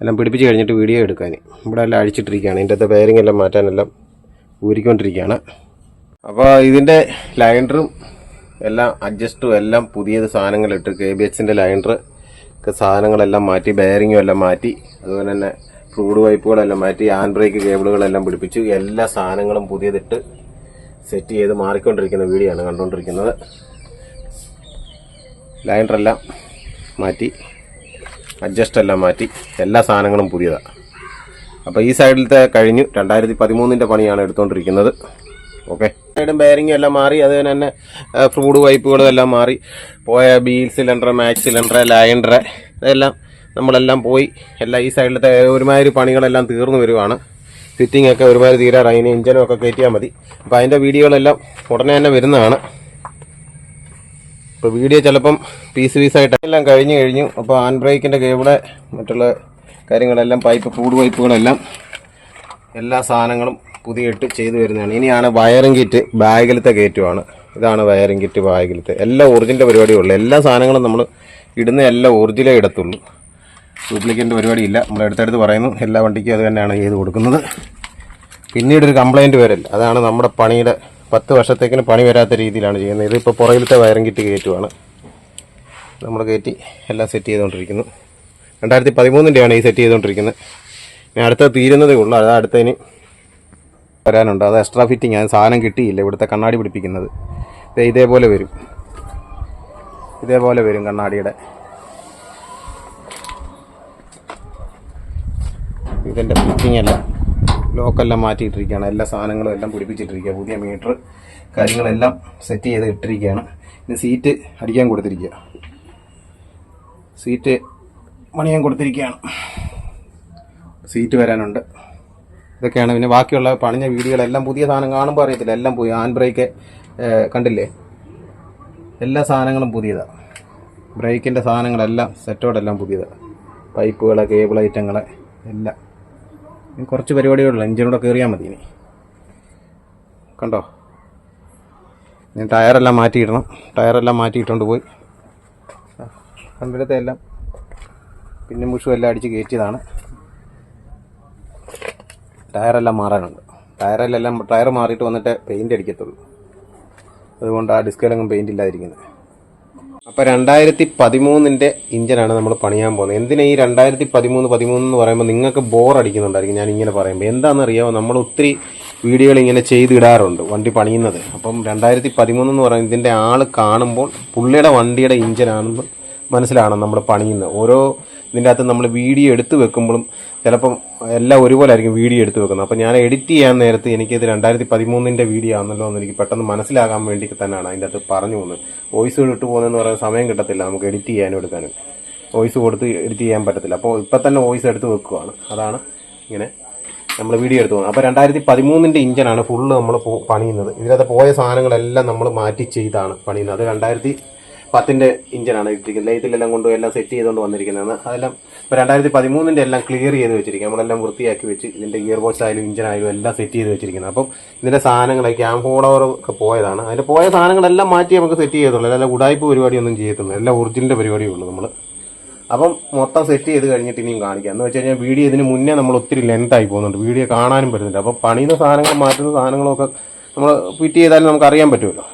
എല്ലാം പിടിപ്പിച്ച് കഴിഞ്ഞിട്ട് വീഡിയോ എടുക്കാൻ ഇവിടെ എല്ലാം അഴിച്ചിട്ടിരിക്കുകയാണ്. ഇതിന്റെ ബെയറിംഗ് എല്ലാം മാറ്റാനെല്ലാം ഊരിക്കൊണ്ടിരിക്കുകയാണ്. അപ്പോൾ ഇതിന്റെ ലൈൻഡറും എല്ലാം അഡ്ജസ്റ്റും എല്ലാം പുതിയത് സാധനങ്ങളിട്ട് കെ ബി എച്ചിന്റെ ലൈൻഡർ സാധനങ്ങളെല്ലാം മാറ്റി ബെയറിങ്ങും എല്ലാം മാറ്റി അതുപോലെ തന്നെ ഫ്ലൂഡ് പൈപ്പുകളെല്ലാം മാറ്റി ഹാൻഡ് ബ്രേക്ക് കേബിളുകളെല്ലാം പിടിപ്പിച്ചു. എല്ലാ സാധനങ്ങളും പുതിയതിട്ട് സെറ്റ് ചെയ്ത് മാറിക്കൊണ്ടിരിക്കുന്ന വീഡിയോ ആണ് കണ്ടുകൊണ്ടിരിക്കുന്നത് ലൈൻഡറെല്ലാം മാറ്റി അഡ്ജസ്റ്റ് എല്ലാം മാറ്റി എല്ലാ സാധനങ്ങളും പുതിയതാണ് അപ്പോൾ ഈ സൈഡിലത്തെ കഴിഞ്ഞു. രണ്ടായിരത്തി പതിമൂന്നിന്റെ പണിയാണ് എടുത്തുകൊണ്ടിരിക്കുന്നത് ഓക്കെ സൈഡും ബെയറിങ്ങും എല്ലാം മാറി. അത് തന്നെ ഫ്രൂഡ് പൈപ്പുകളും എല്ലാം മാറി. പോയ ബീൽ സിലിണ്ടർ മാക്സ് സിലിണ്ടർ ലൈൻഡർ ഇതെല്ലാം നമ്മളെല്ലാം പോയി എല്ലാ ഈ സൈഡിലത്തെ ഒരുമാതിരി പണികളെല്ലാം തീർന്നു വരുവാണ്. ഫിറ്റിംഗ് ഒക്കെ ഒരുമാതിരി തീരാറായി. ഇനി എഞ്ചിനും ഒക്കെ കയറ്റിയാൽ മതി. അപ്പോൾ അതിന്റെ വീഡിയോകളെല്ലാം ഉടനെ തന്നെ വരുന്നതാണ്. ഇപ്പോൾ വീഡിയോ ചിലപ്പം പീസ് പീസായിട്ട് എല്ലാം കഴിഞ്ഞു കഴിഞ്ഞു. അപ്പോൾ ഹാൻഡ് ബ്രേക്കിന്റെ കേബിൾ മറ്റുള്ള കാര്യങ്ങളെല്ലാം പൈപ്പ് ഫൂഡ് പൈപ്പുകളെല്ലാം എല്ലാ സാധനങ്ങളും പുതിയിട്ട് ചെയ്തു വരുന്നതാണ്. ഇനിയാണ് വയറിംഗ് കിറ്റ് ബാഗിലത്തെ കയറ്റുമാണ് ഇതാണ് വയറിംഗ് കിറ്റ് ബാഗിലത്തെ. എല്ലാ ഒറിജിന്റെ പരിപാടിയുള്ളൂ എല്ലാ സാധനങ്ങളും നമ്മൾ ഇടുന്ന എല്ലാ ഒറിജിനലേ ഇടത്തുള്ളൂ. ഡ്യൂപ്ലിക്കേറ്റ് പരിപാടിയില്ല. നമ്മൾ അടുത്തടുത്ത് പറയുന്നു. എല്ലാ വണ്ടിക്കും അത് തന്നെയാണ് ചെയ്ത് കൊടുക്കുന്നത്. പിന്നീട് ഒരു കംപ്ലൈന്റ് വരല്ല അതാണ് നമ്മുടെ പണിയുടെ പത്ത് വർഷത്തേക്കിന് പണി വരാത്ത രീതിയിലാണ് ചെയ്യുന്നത്. ഇതിപ്പോൾ പുറകിലത്തെ വയറിംഗ് കിറ്റ് കയറ്റുവാണ്. നമ്മൾ കയറ്റി എല്ലാം സെറ്റ് ചെയ്തുകൊണ്ടിരിക്കുന്നു രണ്ടായിരത്തി പതിമൂന്നിന്റെയാണ് ഈ സെറ്റ് ചെയ്തുകൊണ്ടിരിക്കുന്നത് ഇനി അടുത്ത തീരുന്നതേ ഉള്ളൂ. അത് അടുത്തതിന് വരാനുണ്ട്. അത് എക്സ്ട്രാ ഫിറ്റിങ് അത് സാധനം കിട്ടിയില്ല. ഇവിടുത്തെ കണ്ണാടി പിടിപ്പിക്കുന്നത്. ഇതേപോലെ വരും. ഇതേപോലെ വരും കണ്ണാടിയുടെ. ഇതിന്റെ ഫിറ്റിംഗ് എല്ലാം ലോക്കെല്ലാം മാറ്റിയിട്ടിരിക്കുകയാണ്. എല്ലാ സാധനങ്ങളും എല്ലാം പിടിപ്പിച്ചിട്ടിരിക്കുക പുതിയ മീറ്റർ കാര്യങ്ങളെല്ലാം സെറ്റ് ചെയ്ത് ഇട്ടിരിക്കുകയാണ്. ഇനി സീറ്റ് അടിക്കാൻ കൊടുത്തിരിക്കുക. സീറ്റ് പണിയാൻ കൊടുത്തിരിക്കുകയാണ്. സീറ്റ് വരാനുണ്ട്. ഇതൊക്കെയാണ് പിന്നെ ബാക്കിയുള്ള പണിഞ്ഞ വീടുകളെല്ലാം പുതിയ സാധനം കാണുമ്പോൾ അറിയത്തില്ല. എല്ലാം പോയി ഹാൻഡ് ബ്രേക്ക് കണ്ടില്ലേ? എല്ലാ സാധനങ്ങളും പുതിയതാണ് ബ്രേക്കിന്റെ സാധനങ്ങളെല്ലാം സെറ്റോടെല്ലാം പുതിയതാണ് പൈപ്പുകൾ കേബിൾ ഐറ്റങ്ങൾ എല്ലാം. കുറച്ച് പരിപാടികളുള്ളൂ എഞ്ചിനൂടെ കയറിയാൽ മതി ഇനി. കണ്ടോ? ഞാൻ ടയറെല്ലാം മാറ്റിയിടണം. ടയറെല്ലാം മാറ്റിയിട്ടുണ്ട് പോയി. കണ്ടിടത്തെ എല്ലാം പിന്നെ മുഷും എല്ലാം അടിച്ച് കയറ്റിയതാണ്. ടയറെല്ലാം മാറാനുണ്ട്. ടയറിലെല്ലാം ടയർ മാറിയിട്ട് വന്നിട്ട് പെയിന്റ് അടിക്കത്തുള്ളൂ. അതുകൊണ്ട് ആ ഡിസ്കിലൊന്നും പെയിന്റ് ഇല്ലാതിരിക്കുന്നത് അപ്പോൾ രണ്ടായിരത്തി പതിമൂന്നിന്റെ ഇഞ്ചനാണ് നമ്മൾ പണിയാൻ പോകുന്നത്. എന്തിനാ ഈ രണ്ടായിരത്തി പതിമൂന്ന് പതിമൂന്ന് എന്ന് പറയുമ്പോൾ നിങ്ങൾക്ക് ബോർ അടിക്കുന്നുണ്ടായിരിക്കും ഞാൻ ഇങ്ങനെ പറയുമ്പോൾ എന്താണെന്നറിയാമോ നമ്മൾ ഒത്തിരി വീഡിയോകൾ ഇങ്ങനെ ചെയ്തിടാറുണ്ട് വണ്ടി പണിയുന്നത്. അപ്പം രണ്ടായിരത്തി പതിമൂന്ന് എന്ന് പറയുന്നത് ഇതിന്റെ ആൾ കാണുമ്പോൾ പുള്ളിയുടെ വണ്ടിയുടെ ഇഞ്ചനാണെന്ന് മനസ്സിലാണ് നമ്മൾ പണിയുന്നത്. ഓരോ ഇതിന്റെ അകത്ത് നമ്മൾ വീഡിയോ എടുത്ത് വെക്കുമ്പോഴും ചിലപ്പം എല്ലാം ഒരുപോലെ ആയിരിക്കും വീഡിയോ എടുത്ത് വെക്കുന്നത്. അപ്പോൾ ഞാൻ എഡിറ്റ് ചെയ്യാൻ നേരത്ത് എനിക്ക് ഇത് രണ്ടായിരത്തി പതിമൂന്നിന്റെ വീഡിയോ ആണല്ലോ എന്ന് എനിക്ക് പെട്ടെന്ന് മനസ്സിലാകാൻ വേണ്ടി തന്നെയാണ് അതിന്റെ അകത്ത് പറഞ്ഞു പോകുന്നത്. വോയിസ് ഇട്ട് പോകുന്നതെന്ന് പറയുന്ന സമയം കിട്ടത്തില്ല. നമുക്ക് എഡിറ്റ് ചെയ്യാനും എടുക്കാനും. വോയിസ് കൊടുത്ത് എഡിറ്റ് ചെയ്യാൻ പറ്റത്തില്ല. അപ്പോൾ ഇപ്പം തന്നെ വോയിസ് എടുത്ത് വെക്കുകയാണ് അതാണ് ഇങ്ങനെ നമ്മൾ വീഡിയോ എടുത്ത് പോകുന്നത്. അപ്പോൾ രണ്ടായിരത്തി പതിമൂന്നിന്റെ ഇഞ്ചനാണ് ഫുള്ള് നമ്മൾ പണിയുന്നത്. ഇതിനകത്ത് പോയ സാധനങ്ങളെല്ലാം നമ്മൾ മാറ്റി ചെയ്താണ് പണിയുന്നത്. അത് രണ്ടായിരത്തി പത്തിന്റെ ഇഞ്ചനാണ് ഇട്ടിരിക്കുന്നത്. ലൈറ്റിലെല്ലാം കൊണ്ടുപോയി എല്ലാം സെറ്റ് ചെയ്തുകൊണ്ട് വന്നിരിക്കുന്നതെന്ന് അതെല്ലാം ഇപ്പോൾ രണ്ടായിരത്തി പതിമൂന്നിന്റെ എല്ലാം ക്ലിയർ ചെയ്ത് വെച്ചിരിക്കുക നമ്മളെല്ലാം വൃത്തിയാക്കി വെച്ച് ഇതിന്റെ ഗിയർ ബോക്സ് ആയാലും ഇഞ്ചനായാലും എല്ലാം സെറ്റ് ചെയ്ത് വെച്ചിരിക്കുന്നത് അപ്പം ഇതിന്റെ സാധനങ്ങൾ ക്യാമ്പ് ഹോളോ ഒക്കെ പോയതാണ്. അതിന്റെ പോയ സാധനങ്ങളെല്ലാം മാറ്റി നമുക്ക് സെറ്റ് ചെയ്തുള്ളൂ അല്ല ഉടായ്പ പരിപാടിയൊന്നും ചെയ്യത്തുള്ളൂ. എല്ലാം ഒറിജിനൽ പരിപാടിയേ നമ്മൾ അപ്പം മൊത്തം സെറ്റ് ചെയ്ത് കഴിഞ്ഞിട്ട് ഇനിയും കാണിക്കാം. എന്ന് വെച്ച് കഴിഞ്ഞാൽ വീഡിയോ ഇതിന് മുന്നേ നമ്മൾ ഒത്തിരി ലെങ്ത് ആയി പോകുന്നുണ്ട്. വീഡിയോ കാണാനും പറ്റുന്നില്ല. അപ്പം പണിയുന്ന സാധനങ്ങൾ മാറ്റുന്ന സാധനങ്ങളൊക്കെ നമ്മൾ ഫിറ്റ് ചെയ്താലും നമുക്ക് അറിയാൻ പറ്റുമല്ലോ.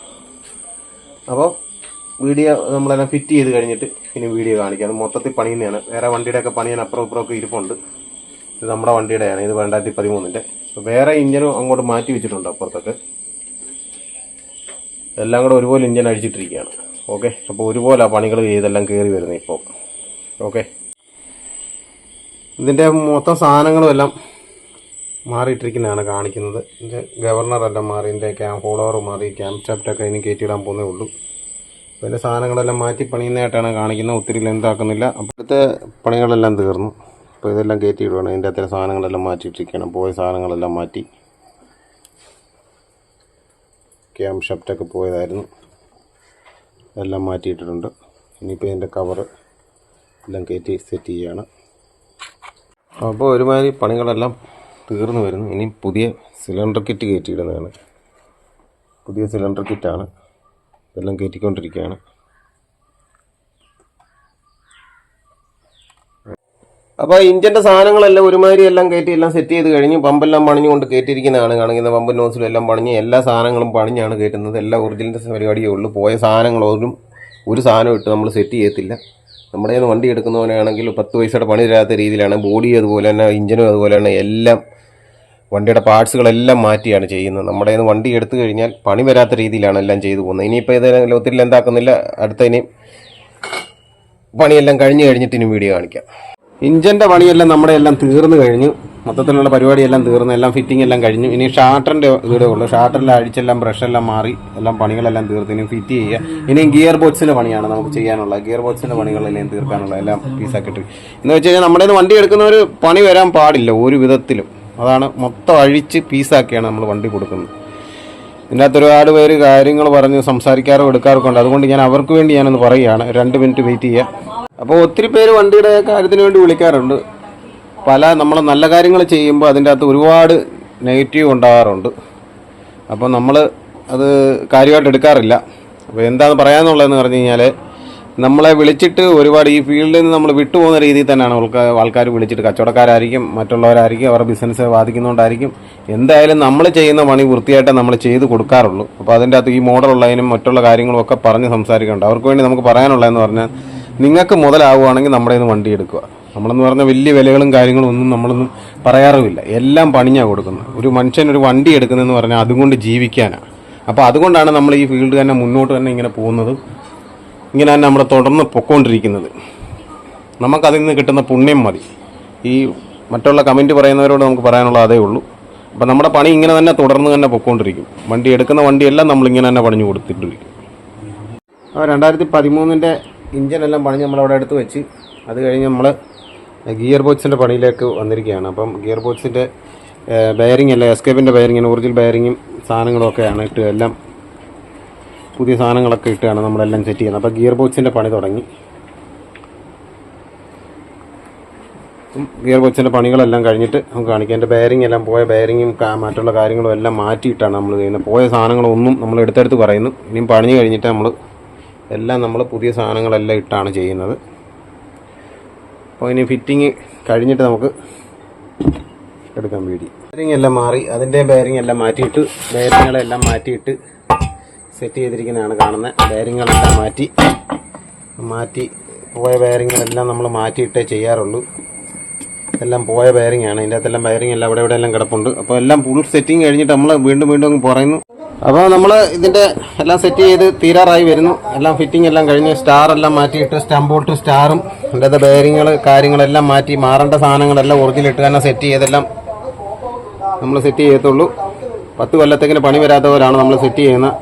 അപ്പോൾ വീഡിയോ നമ്മളെല്ലാം ഫിറ്റ് ചെയ്ത് കഴിഞ്ഞിട്ട് ഇനി വീഡിയോ കാണിക്കാം. മൊത്തത്തിൽ പണിയുന്നതാണ്. വേറെ വണ്ടിയുടെ ഒക്കെ പണിയാൻ അപ്പുറം ഇപ്പുറം ഒക്കെ ഇരിപ്പുണ്ട്. ഇത് നമ്മുടെ വണ്ടിയുടെയാണ്. ഇത് രണ്ടായിരത്തി പതിമൂന്നിന്റെ വേറെ ഇഞ്ചിനും അങ്ങോട്ട് മാറ്റി വെച്ചിട്ടുണ്ട് അപ്പുറത്തൊക്കെ. എല്ലാം കൂടെ ഒരുപോലെ ഇഞ്ചിൻ അഴിച്ചിട്ടിരിക്കുകയാണ്. ഓക്കെ? അപ്പോൾ ഒരുപോലെ ആ പണികൾ ചെയ്തെല്ലാം കയറി വരുന്നത് ഇപ്പോൾ ഓക്കെ? ഇതിന്റെ മൊത്തം സാധനങ്ങളും എല്ലാം മാറിയിട്ടിരിക്കുന്നതാണ് കാണിക്കുന്നത്. ഇതിന്റെ ഗവർണറെല്ലാം മാറി ഇതിന്റെ ക്യാം ഫോളോവർ മാറി ക്യാം സ്റ്റാപ്റ്റൊക്കെ ഇനി കയറ്റിയിടാൻ പോകുന്നേ ഉള്ളൂ. ഇതിന്റെ സാധനങ്ങളെല്ലാം മാറ്റി പണിയുന്നതായിട്ടാണ് കാണിക്കുന്നത്. ഒത്തിരി ലെന്താക്കുന്നില്ല അപ്പോഴത്തെ പണികളെല്ലാം തീർന്നു. അപ്പോൾ ഇതെല്ലാം കയറ്റി ഇടുവാണ്. ഇതിന്റെ അത്ര സാധനങ്ങളെല്ലാം മാറ്റിയിട്ടിരിക്കണം പോയ സാധനങ്ങളെല്ലാം മാറ്റി. ക്യാമ്പ് ഷഫ്റ്റൊക്കെ പോയതായിരുന്നു. എല്ലാം മാറ്റിയിട്ടിട്ടുണ്ട്. ഇനിയിപ്പോൾ ഇതിന്റെ കവർ എല്ലാം കയറ്റി സെറ്റ് ചെയ്യുകയാണ് അപ്പോൾ ഒരുമാതിരി പണികളെല്ലാം തീർന്നു വരുന്നു. ഇനി പുതിയ സിലിണ്ടർ കിറ്റ് കയറ്റിയിടുന്നതാണ് പുതിയ സിലിണ്ടർ കിറ്റാണ് ഇതെല്ലാം കയറ്റിക്കൊണ്ടിരിക്കുകയാണ്. അപ്പോൾ ഇഞ്ചിന്റെ സാധനങ്ങളെല്ലാം ഒരുമാതിരി എല്ലാം കയറ്റി എല്ലാം സെറ്റ് ചെയ്ത് കഴിഞ്ഞ് പമ്പെല്ലാം പണിഞ്ഞുകൊണ്ട് കയറ്റിയിരിക്കുന്നതാണ് കാണിക്കുന്നത് പമ്പും നോസിലും എല്ലാം പണിഞ്ഞ് എല്ലാ സാധനങ്ങളും പണിഞ്ഞാണ് കയറ്റുന്നത്. എല്ലാ ഒറിജിനൽ പരിപാടിയേ ഉള്ളൂ. പോയ സാധനങ്ങളൊന്നും ഒരു സാധനം ഇട്ട് നമ്മൾ സെറ്റ് ചെയ്യത്തില്ല. നമ്മുടെ വണ്ടി എടുക്കുന്നവനാണെങ്കിൽ പത്ത് പൈസയുടെ പണി തരാത്ത രീതിയിലാണ്. ബോഡി അതുപോലെ തന്നെ ഇഞ്ചിനും അതുപോലെ തന്നെ എല്ലാം വണ്ടിയുടെ പാർട്സുകളെല്ലാം മാറ്റിയാണ് ചെയ്യുന്നത്. നമ്മുടെ നിന്ന് വണ്ടി എടുത്തു കഴിഞ്ഞാൽ പണി വരാത്ത രീതിയിലാണ് എല്ലാം ചെയ്തു പോകുന്നത്. ഇനിയിപ്പോൾ ഏതെങ്കിലും ഒത്തിരി എന്താക്കുന്നില്ല. അടുത്ത ഇനി പണിയെല്ലാം കഴിഞ്ഞ് കഴിഞ്ഞിട്ട് ഇനി വീഡിയോ കാണിക്കാം. ഇഞ്ചിന്റെ പണിയെല്ലാം നമ്മുടെ എല്ലാം തീർന്നു കഴിഞ്ഞു. മൊത്തത്തിലുള്ള പരിപാടിയെല്ലാം തീർന്നു. എല്ലാം ഫിറ്റിംഗ് എല്ലാം കഴിഞ്ഞു. ഇനി ഷാർട്ടറിന്റെ വീടേ ഉള്ളൂ. ഷാർട്ടറിൽ അഴിച്ചെല്ലാം ബ്രഷെല്ലാം മാറി. എല്ലാം പണികളെല്ലാം തീർത്ത് ഇനി ഫിറ്റ് ചെയ്യുക. ഇനി ഗിയർ ബോക്സിന്റെ പണിയാണ് നമുക്ക് ചെയ്യാനുള്ളത്. ഗിയർ ബോക്സിന്റെ പണികളെല്ലാം തീർക്കാനുള്ള എല്ലാം പീസാക്കിയിട്ട് എന്ന് വെച്ച് കഴിഞ്ഞാൽ നമ്മുടെ വണ്ടി എടുക്കുന്നവർ പണി വരാൻ പാടില്ല. ഒരു വിധത്തിലും. അതാണ് മൊത്തം അഴിച്ച് പീസാക്കിയാണ് നമ്മൾ വണ്ടി കൊടുക്കുന്നത്. ഇതിന്റെ അകത്ത് ഒരുപാട് പേര് കാര്യങ്ങൾ പറഞ്ഞ് സംസാരിക്കാറോ എടുക്കാറൊക്കെ ഉണ്ട്. അതുകൊണ്ട് ഞാൻ അവർക്ക് വേണ്ടി ഞാനൊന്ന് പറയുകയാണ്. രണ്ട് മിനിറ്റ് വെയിറ്റ് ചെയ്യുക അപ്പോൾ ഒത്തിരി പേര് വണ്ടിയുടെ കാര്യത്തിന് വേണ്ടി വിളിക്കാറുണ്ട്. പല നമ്മൾ നല്ല കാര്യങ്ങൾ ചെയ്യുമ്പോൾ അതിന്റെ അകത്ത് ഒരുപാട് നെഗറ്റീവ് ഉണ്ടാകാറുണ്ട് അപ്പോൾ നമ്മൾ അത് കാര്യമായിട്ട് എടുക്കാറില്ല. അപ്പോൾ എന്താണ് പറയാമെന്നുള്ളതെന്ന് പറഞ്ഞു കഴിഞ്ഞാൽ നമ്മളെ വിളിച്ചിട്ട് ഒരുപാട് ഈ ഫീൽഡിൽ നിന്ന് നമ്മൾ വിട്ടുപോകുന്ന രീതിയിൽ തന്നെയാണ് ആൾക്കാർ വിളിച്ചിട്ട് കച്ചവടക്കാരായിരിക്കും മറ്റുള്ളവരായിരിക്കും അവരുടെ ബിസിനസ് ബാധിക്കുന്നതുകൊണ്ടായിരിക്കും എന്തായാലും നമ്മൾ ചെയ്യുന്ന പണി വൃത്തിയായിട്ട് നമ്മൾ ചെയ്ത് കൊടുക്കാറുള്ളൂ. അപ്പോൾ അതിന്റെ അകത്ത് ഈ മോഡലുള്ളതിനും മറ്റുള്ള കാര്യങ്ങളും ഒക്കെ പറഞ്ഞ് സംസാരിക്കുന്നുണ്ട്. അവർക്ക് വേണ്ടി നമുക്ക് പറയാനുള്ളതെന്ന് പറഞ്ഞാൽ നിങ്ങൾക്ക് മുതലാവുകയാണെങ്കിൽ നമ്മുടെ നിന്ന് വണ്ടി എടുക്കുക. നമ്മളെന്ന് പറഞ്ഞാൽ വലിയ വിലകളും കാര്യങ്ങളും ഒന്നും നമ്മളൊന്നും പറയാറുമില്ല. എല്ലാം പണിഞ്ഞാണ് കൊടുക്കുന്നത്. ഒരു മനുഷ്യൻ ഒരു വണ്ടി എടുക്കുന്നതെന്ന് പറഞ്ഞാൽ അതുകൊണ്ട് ജീവിക്കാനാണ് അപ്പോൾ അതുകൊണ്ടാണ് നമ്മൾ ഈ ഫീൽഡ് തന്നെ മുന്നോട്ട് തന്നെ ഇങ്ങനെ പോകുന്നത് ഇങ്ങനെ തന്നെ തുടർന്ന് പൊക്കോണ്ടിരിക്കുന്നത്. നമുക്കതിൽ നിന്ന് കിട്ടുന്ന പുണ്യം മതി. ഈ മറ്റുള്ള കമന്റ് പറയുന്നവരോട് നമുക്ക് പറയാനുള്ള അതേ ഉള്ളൂ. അപ്പം നമ്മുടെ പണി ഇങ്ങനെ തന്നെ തുടർന്ന് തന്നെ പൊക്കോണ്ടിരിക്കും. വണ്ടി എടുക്കുന്ന വണ്ടിയെല്ലാം നമ്മൾ ഇങ്ങനെ തന്നെ പണിഞ്ഞു കൊടുത്തിട്ടിരിക്കും. അപ്പോൾ രണ്ടായിരത്തി പതിമൂന്നിന്റെ ഇഞ്ചിനെല്ലാം പണി നമ്മളവിടെ എടുത്ത് വെച്ച് അത് കഴിഞ്ഞ് നമ്മൾ ഗിയർ ബോക്സിന്റെ പണിയിലേക്ക് വന്നിരിക്കുകയാണ്. അപ്പം ഗിയർ ബോക്സിന്റെ ബെയറിംഗ് അല്ല എസ്കേപ്പിന്റെ ബെയറിങ്ങിന് ഒറിജിനൽ ബെയറിങ്ങും സാധനങ്ങളൊക്കെയാണ് ഇട്ട് എല്ലാം പുതിയ സാധനങ്ങളൊക്കെ ഇട്ടാണ് നമ്മളെല്ലാം സെറ്റ് ചെയ്യുന്നത്. അപ്പോൾ ഗിയർ ബോക്സിന്റെ പണി തുടങ്ങി. ഗിയർ ബോക്സിന്റെ പണികളെല്ലാം കഴിഞ്ഞിട്ട് നമുക്ക് കാണിക്കാം. എന്റെ ബെയറിംഗ് എല്ലാം പോയ ബെയറിങ്ങും മറ്റുള്ള കാര്യങ്ങളും എല്ലാം മാറ്റിയിട്ടാണ് നമ്മൾ ചെയ്യുന്നത്. പോയ സാധനങ്ങളൊന്നും നമ്മൾ എടുത്തെടുത്ത് പറയുന്നു. ഇനിയും പണിഞ്ഞ് കഴിഞ്ഞിട്ട് നമ്മൾ എല്ലാം നമ്മൾ പുതിയ സാധനങ്ങളെല്ലാം ഇട്ടാണ് ചെയ്യുന്നത്. അപ്പോൾ ഇനി ഫിറ്റിങ് കഴിഞ്ഞിട്ട് നമുക്ക് എടുക്കാൻ വേണ്ടി ബെയറിംഗ് എല്ലാം മാറി അതിന്റെ ബെയറിംഗ് എല്ലാം മാറ്റിയിട്ട് ബെയറിങ്ങുകളെല്ലാം മാറ്റിയിട്ട് സെറ്റ് ചെയ്തിരിക്കുന്നതാണ് കാണുന്നത്. വയറിങ്ങളെല്ലാം മാറ്റി മാറ്റി പോയ വയറിങ്ങളെല്ലാം നമ്മൾ മാറ്റിയിട്ടേ ചെയ്യാറുള്ളൂ. എല്ലാം പോയ വയറിംഗ് ആണ് ഇതിന്റെ അകത്തെല്ലാം വയറിംഗ് എല്ലാം അവിടെ ഇവിടെ എല്ലാം കിടപ്പുണ്ട്. അപ്പോൾ എല്ലാം ഫുൾ സെറ്റിംഗ് കഴിഞ്ഞിട്ട് നമ്മൾ വീണ്ടും വീണ്ടും അങ്ങ് പറയുന്നു. അപ്പോൾ നമ്മൾ ഇതിന്റെ എല്ലാം സെറ്റ് ചെയ്ത് തീരാറായി വരുന്നു. എല്ലാം ഫിറ്റിംഗ് എല്ലാം കഴിഞ്ഞ് സ്റ്റാർ എല്ലാം മാറ്റിയിട്ട് സ്റ്റംബോട്ട് സ്റ്റാറും അതിന്റെ അകത്ത് ബയറിങ്ങൾ കാര്യങ്ങളെല്ലാം മാറ്റി മാറേണ്ട സാധനങ്ങളെല്ലാം ഒറിജിനൽ ഇട്ട് തന്നെ സെറ്റ് ചെയ്തെല്ലാം നമ്മൾ സെറ്റ് ചെയ്യത്തുള്ളൂ. പത്ത് കൊല്ലത്തേക്കിന് പണി വരാത്തവരാണ് നമ്മൾ സെറ്റ് ചെയ്യുന്നത്.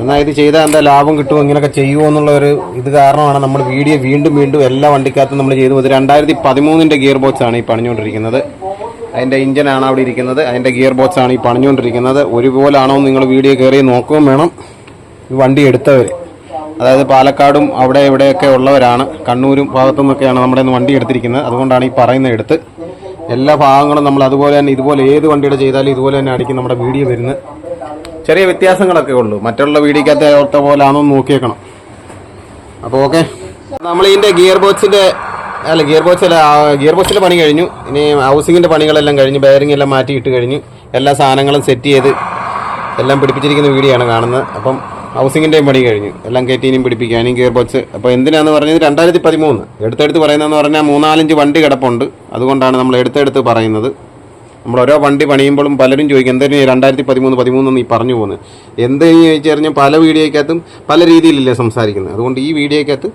എന്നാൽ ഇത് ചെയ്താൽ എന്താ ലാഭം കിട്ടുമോ ഇങ്ങനെയൊക്കെ ചെയ്യുമോ എന്നുള്ള ഒരു ഇത് കാരണമാണ് നമ്മൾ വീഡിയോ വീണ്ടും വീണ്ടും എല്ലാ വണ്ടിക്കകത്തും നമ്മൾ ചെയ്തു ഇത് രണ്ടായിരത്തി പതിമൂന്നിന്റെ ഗിയർ ബോക്സ് ആണ് ഈ പണിഞ്ഞുകൊണ്ടിരിക്കുന്നത്. അതിന്റെ ഇഞ്ചനാണ് അവിടെ ഇരിക്കുന്നത്. അതിന്റെ ഗിയർ ബോക്സ് ആണ് ഈ പണിഞ്ഞുകൊണ്ടിരിക്കുന്നത്. ഒരുപോലാണോ നിങ്ങൾ വീഡിയോ കയറി നോക്കുകയും വേണം. ഈ വണ്ടി എടുത്തവർ അതായത് പാലക്കാടും അവിടെ ഇവിടെയൊക്കെ ഉള്ളവരാണ്. കണ്ണൂരും ഭാഗത്തു നിന്നൊക്കെയാണ് നമ്മുടെ വണ്ടി എടുത്തിരിക്കുന്നത്. അതുകൊണ്ടാണ് ഈ പറയുന്ന എടുത്ത്. എല്ലാ ഭാഗങ്ങളും നമ്മൾ അതുപോലെ തന്നെ ഇതുപോലെ ഏത് വണ്ടിയുടെ ചെയ്താലും ഇതുപോലെ തന്നെ ആയിരിക്കും നമ്മുടെ വീഡിയോ വരുന്നത്. ചെറിയ വ്യത്യാസങ്ങളൊക്കെ ഉള്ളൂ. മറ്റുള്ള വീടിക്കകത്തെ ഓർത്ത പോലെ ആണോ നോക്കിയേക്കണം. അപ്പോൾ ഓക്കെ. നമ്മൾ ഇതിന്റെ ഗിയർ ബോക്സിന്റെ അല്ല ഗിയർ ബോക്സ് അല്ല ഗിയർ ബോക്സിന്റെ പണി കഴിഞ്ഞു. ഇനി ഹൗസിങ്ങിന്റെ പണികളെല്ലാം കഴിഞ്ഞു. ബെയറിംഗ് എല്ലാം മാറ്റിയിട്ട് കഴിഞ്ഞു. എല്ലാ സാധനങ്ങളും സെറ്റ് ചെയ്ത് എല്ലാം പിടിപ്പിച്ചിരിക്കുന്ന വീഡിയോ ആണ് കാണുന്നത്. അപ്പം ഹൗസിങ്ങിന്റെയും പണി കഴിഞ്ഞു. എല്ലാം കയറ്റിനും പിടിപ്പിക്കാനും ഗിയർ ബോക്സ്. അപ്പോൾ എന്തിനാന്ന് പറഞ്ഞത്? രണ്ടായിരത്തി പതിമൂന്ന് എടുത്തെടുത്ത് പറയുന്നതെന്ന് പറഞ്ഞാൽ മൂന്നാലഞ്ച് വണ്ടി കിടപ്പുണ്ട്. അതുകൊണ്ടാണ് നമ്മൾ എടുത്തെടുത്ത് പറയുന്നത്. നമ്മൾ ഓരോ വണ്ടി പണിയുമ്പോഴും പലരും ചോദിക്കും എന്തിനു രണ്ടായിരത്തി പതിമൂന്ന് പതിമൂന്ന് നീ പറഞ്ഞു പോകുന്നത് എന്തെന്ന് ചോദിച്ചു കഴിഞ്ഞാൽ പല വീഡിയോയ്ക്കകത്തും പല രീതിയിലല്ലേ സംസാരിക്കുന്നത്? അതുകൊണ്ട് ഈ വീഡിയോയ്ക്കകത്ത്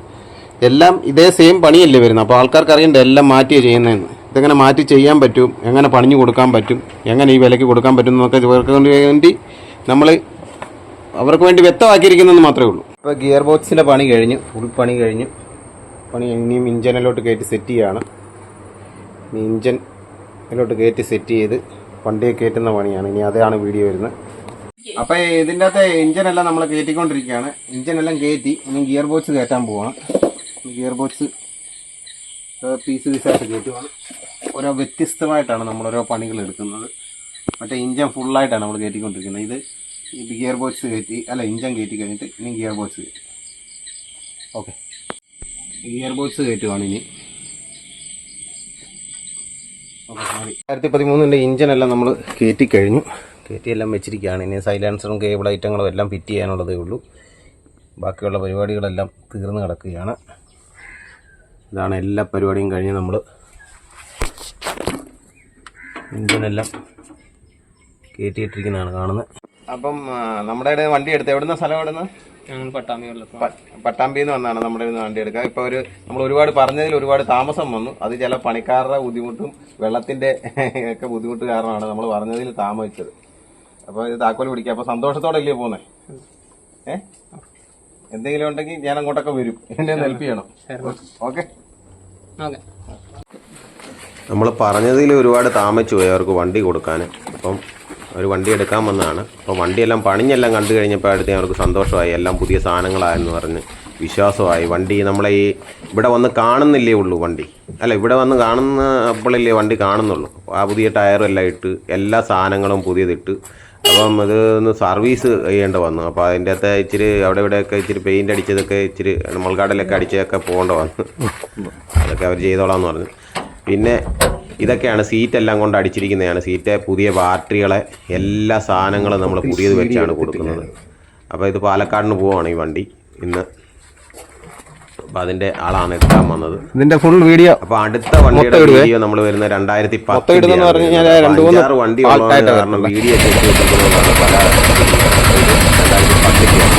എല്ലാം ഇതേ സെയിം പണിയല്ലേ വരുന്നത്. അപ്പോൾ ആൾക്കാർക്ക് അറിയണ്ടേ എല്ലാം മാറ്റിയേ ചെയ്യുന്നതെന്ന്. ഇതെങ്ങനെ മാറ്റി ചെയ്യാൻ പറ്റും? എങ്ങനെ പണിഞ്ഞു കൊടുക്കാൻ പറ്റും? എങ്ങനെ ഈ വിലയ്ക്ക് കൊടുക്കാൻ പറ്റും എന്നൊക്കെ ഇവർക്ക് വേണ്ടി നമ്മൾ അവർക്ക് വേണ്ടി വ്യക്തമാക്കിയിരിക്കുന്നതെന്ന് മാത്രമേ ഉള്ളൂ. ഇപ്പോൾ ഗിയർ ബോക്സിന്റെ പണി കഴിഞ്ഞു ഫുൾ പണി കഴിഞ്ഞു. പണി ഇനിയും ഇഞ്ചനിലോട്ട് കയറ്റി സെറ്റ് ചെയ്യുകയാണ് ഇഞ്ചൻ ഇതിലോട്ട് കയറ്റി സെറ്റ് ചെയ്ത് വണ്ടിയെ കയറ്റുന്ന പണിയാണ്. ഇനി അതാണ് വീഡിയോ വരുന്നത്. അപ്പൊ ഇതിന്റെ അകത്തെ എല്ലാം നമ്മൾ കയറ്റിക്കൊണ്ടിരിക്കുകയാണ് എല്ലാം കയറ്റി ഇനി ഗിയർ ബോക്സ് കയറ്റാൻ പോവാണ്. ഗിയർ ബോക്സ് പീസ് പീസായിട്ട് കയറ്റുവാണ്. ഓരോ വ്യത്യസ്തമായിട്ടാണ് നമ്മൾ ഓരോ പണികൾ എടുക്കുന്നത്. മറ്റേ ഇഞ്ചൻ ഫുള്ളായിട്ടാണ് നമ്മൾ കയറ്റിക്കൊണ്ടിരിക്കുന്നത് ഇത് ഗിയർ ബോക്സ് കയറ്റി അല്ല ഇഞ്ചൻ കയറ്റി കഴിഞ്ഞിട്ട് ഇനി ഗിയർ ബോക്സ് കയറ്റി. ഓക്കെ ഗിയർ ബോക്സ് കയറ്റുവാണ് ഇനി. രണ്ടായിരത്തി പതിമൂന്നിന്റെ ഇഞ്ചിനെല്ലാം നമ്മൾ കയറ്റി കഴിഞ്ഞു. കയറ്റിയെല്ലാം വെച്ചിരിക്കുകയാണ്. ഇനി സൈലൻസറും കേബിൾ ഐറ്റങ്ങളും എല്ലാം ഫിറ്റ് ചെയ്യാനുള്ളതേ ഉള്ളൂ. ബാക്കിയുള്ള പരിപാടികളെല്ലാം തീർന്നു കിടക്കുകയാണ്. ഇതാണ് എല്ലാ പരിപാടിയും കഴിഞ്ഞ് നമ്മൾ ഇഞ്ചിനെല്ലാം കയറ്റിയിട്ടിരിക്കുന്നതാണ് കാണുന്നത്. അപ്പം നമ്മുടെ വണ്ടി എടുത്ത്. എവിടുന്ന സ്ഥലം എവിടുന്ന് ഞങ്ങൾ പട്ടാമ്പി എന്ന് പട്ടാമ്പിന്ന് വന്നാണ് നമ്മുടെ വണ്ടി എടുക്കുക. ഇപ്പൊ ഒരു നമ്മൾ ഒരുപാട് പറഞ്ഞതിൽ ഒരുപാട് താമസം വന്നു. അത് ചില പണിക്കാരുടെ ബുദ്ധിമുട്ടും വെള്ളത്തിന്റെ ഒക്കെ ബുദ്ധിമുട്ട് കാരണമാണ് നമ്മൾ പറഞ്ഞതിൽ താമസിച്ചത്. അപ്പൊ ഇത് താക്കോൽ പിടിക്കുക. അപ്പൊ സന്തോഷത്തോടെ അല്ലേ പോന്നെ? ഏ? എന്തെങ്കിലും ഉണ്ടെങ്കിൽ ഞാൻ അങ്ങോട്ടൊക്കെ വരും. എന്നെ ഹെൽപ്പ് ചെയ്യണം. ഓക്കെ. ഓക്കെ. നമ്മൾ പറഞ്ഞതിൽ ഒരുപാട് താമസിച്ചു പോയി അവർക്ക് വണ്ടി കൊടുക്കാൻ. അപ്പം ഒരു വണ്ടി എടുക്കാൻ വന്നതാണ്. അപ്പോൾ വണ്ടിയെല്ലാം പണിഞ്ഞെല്ലാം കണ്ടു കഴിഞ്ഞപ്പോൾ അടുത്ത് അവർക്ക് സന്തോഷമായി. എല്ലാം പുതിയ സാധനങ്ങളായെന്ന് പറഞ്ഞ് വിശ്വാസമായി. വണ്ടി നമ്മളെ ഈ ഇവിടെ വന്ന് കാണുന്നില്ലേ ഉള്ളൂ വണ്ടി. അല്ല ഇവിടെ വന്ന് കാണുന്ന അപ്പോഴല്ലേ വണ്ടി കാണുന്നുള്ളൂ. ആ പുതിയ ടയറും എല്ലാം ഇട്ട് എല്ലാ സാധനങ്ങളും പുതിയതിട്ട്. അപ്പം ഇത് ഒന്ന് സർവീസ് ചെയ്യേണ്ട വന്നു. അപ്പോൾ അതിന്റെ അകത്ത് ഇച്ചിരി അവിടെ ഇവിടെയൊക്കെ ഇച്ചിരി പെയിന്റ് അടിച്ചതൊക്കെ ഇച്ചിരി മുൾക്കാടലൊക്കെ അടിച്ചതൊക്കെ പോകേണ്ട വന്നു. അതൊക്കെ അവർ ചെയ്തോളാം എന്ന് പറഞ്ഞു. പിന്നെ ഇതൊക്കെയാണ് സീറ്റ് എല്ലാം കൊണ്ട് അടിച്ചിരിക്കുന്നതാണ്. സീറ്റ് പുതിയ ബാറ്ററികളെ എല്ലാ സാധനങ്ങളും നമ്മൾ പുതിയത് വെച്ചാണ് കൊടുക്കുന്നത്. അപ്പോൾ ഇത് പാലക്കാടിന് പോവാണ് ഈ വണ്ടി. ഇന്ന് അപ്പോൾ അതിന്റെ ആളാണ് എടുക്കാൻ വന്നത്. ഇതിന്റെ ഫുൾ വീഡിയോ അപ്പോൾ അടുത്ത വണ്ടിയുടെ വീഡിയോ നമ്മൾ വരുന്ന രണ്ടായിരത്തി പത്ത് അഞ്ചാറ് വണ്ടി കാരണം വീഡിയോ ഒക്കെ പല രണ്ടായിരത്തി